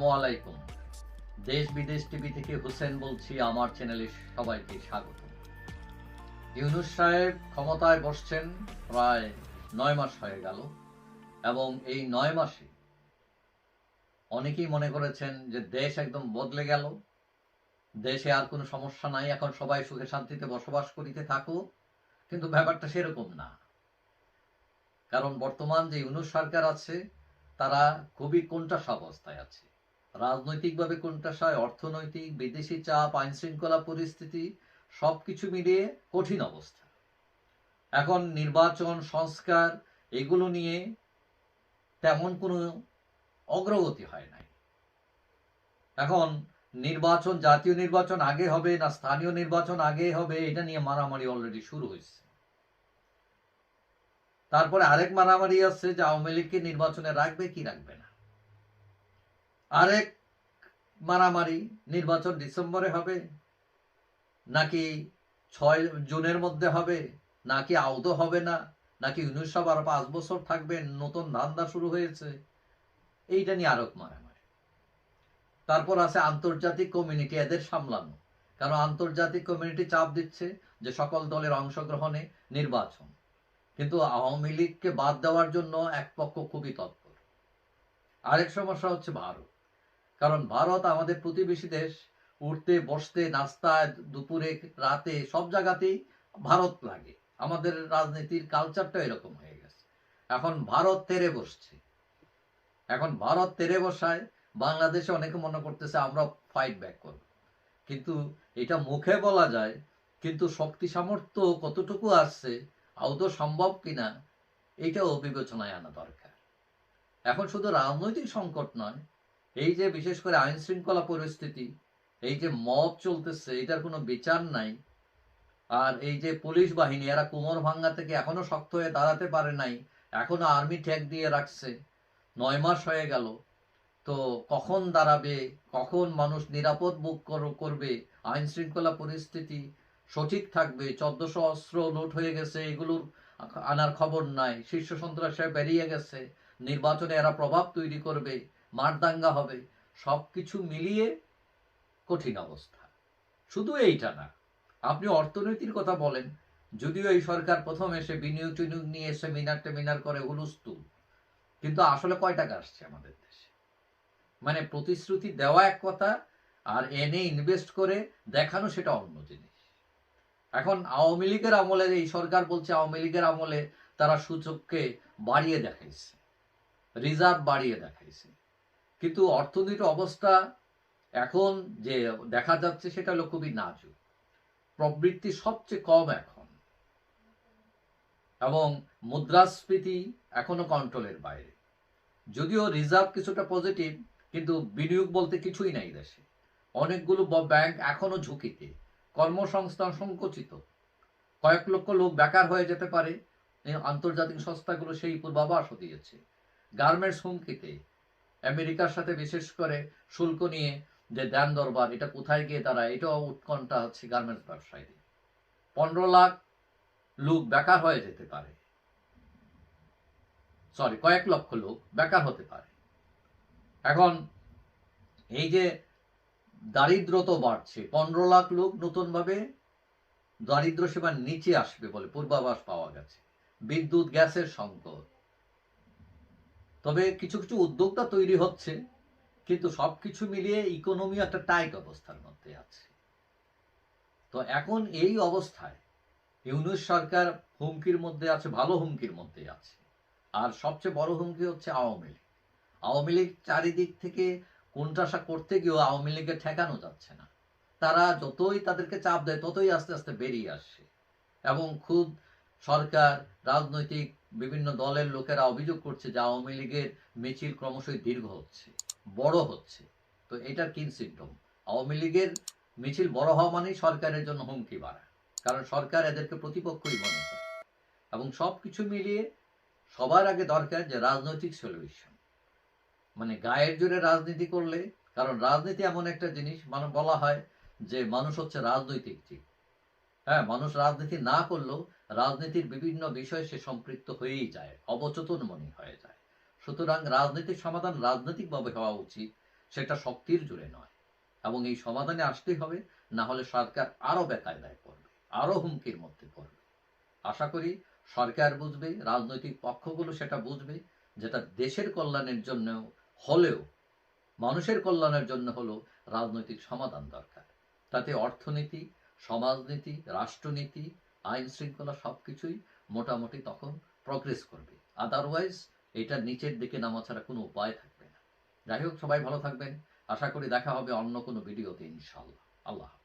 আসসালামু দেশ বিদেশ টিভি থেকে হোসেন বলছি, আমার চ্যানেলে সবাইকে স্বাগত। ইউনুস সাহেব ক্ষমতায় বসছেন, প্রায় নয় মাস হয়ে গেল, এবং এই নয় মাসে অনেকেই মনে করেছেন যে দেশ একদম বদলে গেল। দেশে আর কোনো সমস্যা নাই, এখন সবাই সুখে শান্তিতে বসবাস করিতে থাকো কিন্তু ব্যাপারটা সেরকম না। কারণ বর্তমান যে ইউনুস সরকার আছে, তারা খুবই কোনটাস অবস্থায় আছে। রাজনৈতিকভাবে কোনটাসায় অর্থনৈতিক, বিদেশি চাপ আইন শৃঙ্খলা পরিস্থিতি, সবকিছু মিলিয়ে কঠিন অবস্থা। এখন নির্বাচন, সংস্কার, এগুলো নিয়ে তেমন কোনো অগ্রগতি হয় নাই। এখন নির্বাচন, জাতীয় নির্বাচন আগে হবে না স্থানীয় নির্বাচন আগে হবে, এটা নিয়ে মারামারি অলরেডি শুরু হয়েছে। তারপরে আরেক মারামারি আছে যে আওয়ামী লীগকে নির্বাচনে রাখবে কি রাখবে না। আরেক মারামারি নির্বাচন ডিসেম্বরে হবে, নাকি ছয় জুনের মধ্যে হবে, নাকি আউদো হবে না, নাকি উনিশশো বারো পাঁচ বছর থাকবে, নতুন ধান্দা শুরু হয়েছে, এইটা নিয়ে আরেক মারামারি। তারপর আছে আন্তর্জাতিক কমিউনিটি এদের সামলানো। কারণ আন্তর্জাতিক কমিউনিটি চাপ দিচ্ছে যে সকল দলের অংশগ্রহণে নির্বাচন। কিন্তু আওয়ামী লীগকে বাদ দেওয়ার জন্য এক পক্ষ খুবই তৎপর। আরেক সমস্যা হচ্ছে ভারত। কারণ ভারত আমাদের প্রতিবেশী দেশ। উঠতে, বসতে, নাস্তায়, দুপুরে, রাতে, সব জায়গাতেই ভারত লাগে। আমাদের রাজনীতির কালচারটা এরকম হয়ে গেছে। এখন ভারত তেরে বসছে। এখন ভারত তেরে বসায়, বাংলাদেশে অনেকে মনে করতেছে, আমরা ফাইট ব্যাক করব। কিন্তু এটা মুখে বলা যায়, কিন্তু শক্তি সামর্থ্য কতটুকু আসছে, আদৌ সম্ভব কিনা, এটাও বিবেচনায় আনা দরকার। এখন শুধু রাজনৈতিক সংকট নয় এই যে বিশেষ করে আইন শৃঙ্খলা পরিস্থিতি, এই যে মব চলতেছে, এটার কোনো বিচার নাই। আর এই যে পুলিশ বাহিনী, এরা কোমর ভাঙ্গা থেকে এখনও শক্ত হয়ে দাঁড়াতে পারে নাই, এখনও আর্মি ঠেক দিয়ে রাখছে। নয় মাস হয়ে গেল। তো কখন দাঁড়াবে, কখন মানুষ নিরাপদ বুক করবে, আইন শৃঙ্খলা পরিস্থিতি সঠিক থাকবে, চোদ্দশো অস্ত্র লুট হয়ে গেছে, এগুলোর আনার খবর নাই, শীর্ষ সন্ত্রাসে বেরিয়ে গেছে, নির্বাচনে এরা প্রভাব তৈরি করবে। মারদাঙ্গা হবে। সবকিছু মিলিয়ে কঠিন অবস্থা। শুধু এইটা না, আপনি অর্থনীতির কথা বলেন, যদিও এই সরকার প্রথম এসে বিনিয়োগ টিনিয়োগ নিয়ে এসে মিনার টেমিনার করে হুলুস্তুল কিন্তু আসলে কয় টাকা আসছে আমাদের দেশে? মানে প্রতিশ্রুতি দেওয়া এক কথা আর এনে ইনভেস্ট করে দেখানো সেটা অন্য জিনিস। এখন আওয়ামী লীগের আমলে, এই সরকার বলছে আওয়ামী লীগের আমলে তারা সূচককে বাড়িয়ে দেখাইছে রিজার্ভ বাড়িয়ে দেখাইছে। কিন্তু অর্থনীতির অবস্থা এখন যে দেখা যাচ্ছে সেটা হলো খুবই নাজুক প্রবৃত্তি সবচেয়ে কম এখন। এবং মুদ্রাস্ফীতি এখনও কন্ট্রোলের বাইরে। যদিও রিজার্ভ কিছুটা পজিটিভ কিন্তু বিনিয়োগ বলতে কিছুই নাই দেশে। অনেকগুলো ব্যাংক এখনও ঝুঁকিতে। কর্মসংস্থান সংকুচিত। কয়েক লক্ষ লোক বেকার হয়ে যেতে পারে। আন্তর্জাতিক সংস্থাগুলো সেই পূর্বাভাসও দিয়েছে। গার্মেন্টস হুমকিতে। আমেরিকার সাথে বিশেষ করে শুল্ক নিয়ে যে দেন দরবার, এটা কোথায় গিয়ে তারা এটাও উৎকণ্ঠা হচ্ছে গার্মেন্টস ব্যবসায়ীদের। পনেরো লাখ লোক বেকার হয়ে যেতে পারে। সরি কয়েক লক্ষ লোক বেকার হতে পারে। এখন এই যে দারিদ্র তো বাড়ছে, পনেরো লাখ লোক নতুনভাবে দারিদ্র সীমার নিচে আসবে বলে পূর্বাভাস পাওয়া গেছে। বিদ্যুৎ, গ্যাসের সংকট তবে কিছু কিছু উদ্যোক্তা তৈরি হচ্ছে, কিন্তু সবকিছু মিলিয়ে ইকোনমি একটা টাইট অবস্থার মধ্যে আছে। তো এখন এই অবস্থায় ইউনুস সরকার হুমকির মধ্যে আছে, ভালো হুমকির মধ্যে আছে। আর সবচেয়ে বড় হুমকি হচ্ছে আওয়ামী লীগ। আওয়ামী লীগ চারিদিক থেকে কোনটাসা করতে গিয়েও আওয়ামী লীগের ঠেকানো যাচ্ছে না। তারা যতই তাদেরকে চাপ দেয়, ততই আস্তে আস্তে বেরিয়ে আসছে এবং খুব সরকার, রাজনৈতিক বিভিন্ন দলের লোকেরা অভিযোগ করছে যে আওয়ামী লীগের মিছিল ক্রমশই দীর্ঘ হচ্ছে, বড় হচ্ছে। তো এটা কি সিমটম আওয়ামী লীগের মিছিল বড় হওয়া মানেই সরকারের জন্য হুমকি বাড়া, কারণ সরকার এদেরকে প্রতিপক্ষই মনে করে। এবং সব কিছু মিলিয়ে সবার আগে দরকার যে রাজনৈতিক সলিউশন মানে গায়ের জোরে রাজনীতি করলে, কারণ রাজনীতি এমন একটা জিনিস মানে বলা হয় যে মানুষ হচ্ছে রাজনৈতিক জীব। হ্যাঁ মানুষ রাজনীতি না করলেও রাজনীতির বিভিন্ন বিষয়ে সে সম্পৃক্ত হয়েই যায়, অবচেতন মনে হয়ে যায়। সুতরাং রাজনীতির সমাধান রাজনৈতিকভাবে হওয়া উচিত, সেটা শক্তির জুড়ে নয়। এবং এই সমাধানে আসতেই হবে, না হলে সরকার আরও বেকায়দায় পড়বে আরও হুমকির মধ্যে পড়বে। আশা করি সরকার বুঝবে, রাজনৈতিক পক্ষগুলো সেটা বুঝবে, যেটা দেশের কল্যাণের জন্য হলেও, মানুষের কল্যাণের জন্য হলেও রাজনৈতিক সমাধান দরকার। তাতে অর্থনীতি সমাজনীতি, রাষ্ট্রনীতি, আইন শৃঙ্খলা সবকিছুই মোটামুটি তখন প্রগ্রেস করবে। আদারওয়াইজ এটা নিচের দিকে নামা ছাড়া কোনো উপায় থাকবে না। যাই হোক, সবাই ভালো থাকবেন। আশা করি দেখা হবে অন্য কোনো ভিডিওতে ইনশাল্লাহ আল্লাহ।